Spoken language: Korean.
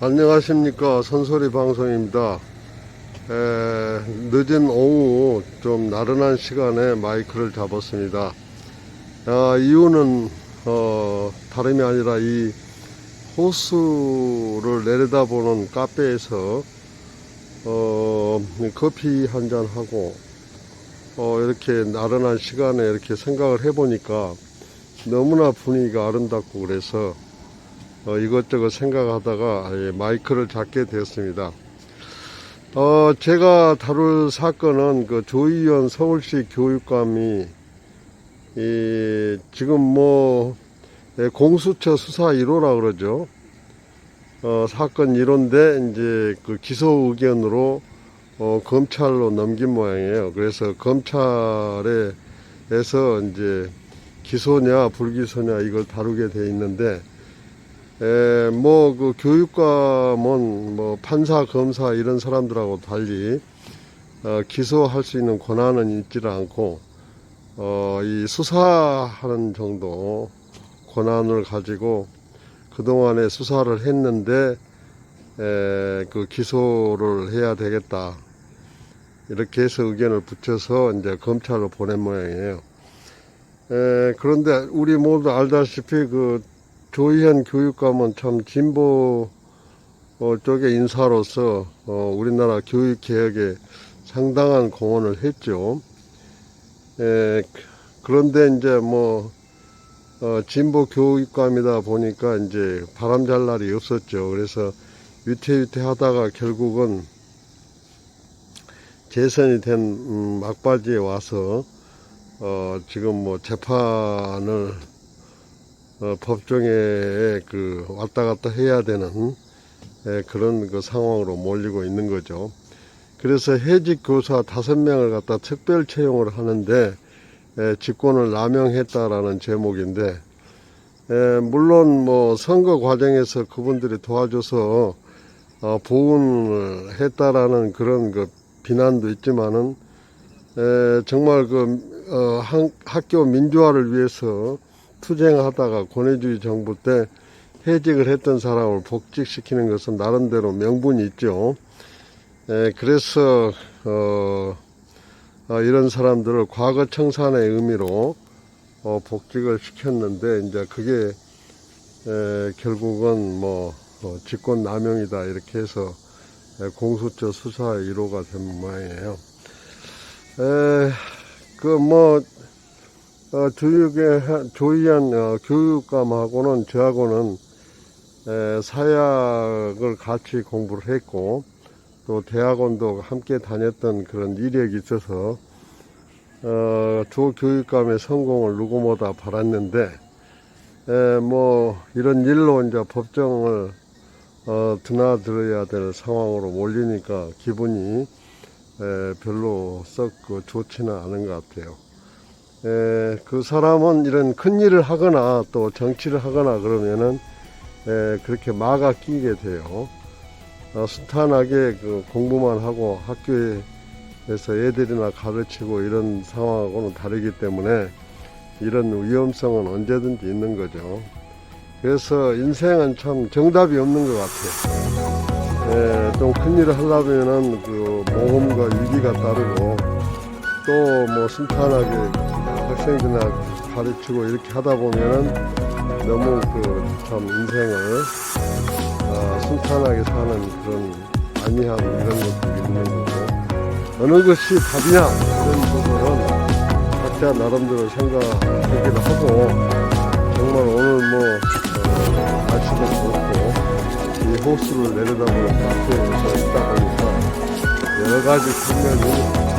안녕하십니까 선소리 방송입니다. 에, 늦은 오후 좀 나른한 시간에 마이크를 잡았습니다. 아, 이유는 어, 다름이 아니라 이 호수를 내려다보는 카페에서 어, 커피 한 잔 하고 어, 이렇게 나른한 시간에 이렇게 생각을 해보니까 너무나 분위기가 아름답고 그래서 어, 이것저것 생각하다가 예, 마이크를 잡게 되었습니다. 어, 제가 다룰 사건은 그 조희연 서울시 교육감이 이, 지금 뭐 예, 공수처 수사 1호라 그러죠. 어, 사건 1호인데 이제 그 기소 의견으로 어, 검찰로 넘긴 모양이에요. 그래서 검찰에서 이제 기소냐 불기소냐 이걸 다루게 돼 있는데 에, 뭐, 그, 교육감은, 뭐, 판사, 검사, 이런 사람들하고 달리, 어, 기소할 수 있는 권한은 있지를 않고, 어, 이 수사하는 정도 권한을 가지고, 그동안에 수사를 했는데, 에, 그, 기소를 해야 되겠다. 이렇게 해서 의견을 붙여서, 이제 검찰로 보낸 모양이에요. 에, 그런데, 우리 모두 알다시피, 그, 조희현 교육감은 참 진보 어, 쪽의 인사로서 어, 우리나라 교육 개혁에 상당한 공헌을 했죠. 에, 그런데 이제 뭐 어, 진보 교육감이다 보니까 이제 바람 잘 날이 없었죠. 그래서 위태위태 하다가 결국은 재선이 된 음, 막바지에 와서 어, 지금 뭐 재판을 어, 법정에 그 왔다 갔다 해야 되는 에, 그런 그 상황으로 몰리고 있는 거죠. 그래서 해직 교사 다섯 명을 갖다 특별 채용을 하는데 에, 직권을 남용했다라는 제목인데 에, 물론 뭐 선거 과정에서 그분들이 도와줘서 어, 보훈을 했다라는 그런 그 비난도 있지만은 에, 정말 그 어, 한- 학교 민주화를 위해서 투쟁하다가 권위주의 정부 때 해직을 했던 사람을 복직시키는 것은 나름대로 명분이 있죠. 에, 그래서 어, 어, 이런 사람들을 과거 청산의 의미로 어, 복직을 시켰는데 이제 그게 에, 결국은 뭐 어, 직권 남용이다 이렇게 해서 에, 공수처 수사의 1호가 된 모양이에요. 그뭐 어, 교육의 조희한 어, 교육감하고는 저하고는 에, 사약을 같이 공부를 했고 또 대학원도 함께 다녔던 그런 이력이 있어서 어, 조 교육감의 성공을 누구보다 바랐는데 에, 뭐 이런 일로 이제 법정을 어, 드나들어야 될 상황으로 몰리니까 기분이 에, 별로 썩 그, 좋지는 않은 것 같아요. 에, 그 사람은 이런 큰 일을 하거나 또 정치를 하거나 그러면은 에, 그렇게 막아 끼게 돼요. 어, 순탄하게 그 공부만 하고 학교에서 애들이나 가르치고 이런 상황하고는 다르기 때문에 이런 위험성은 언제든지 있는 거죠. 그래서 인생은 참 정답이 없는 것 같아요. 좀큰 일을 하려면은 그 모험과 위기가 따르고 또 뭐 순탄하게 학생들이나 가르치고 이렇게 하다 보면은 너무 그 참 인생을 아, 순탄하게 사는 그런 안이함 이런 것들이 있는 거고 어느 것이 답이냐? 이런 부분은 각자 나름대로 생각하기도 하고 정말 오늘 뭐 어, 날씨도 좋고 이 호수를 내려다보는 카페에서 있다 보니까 여러 가지 측면이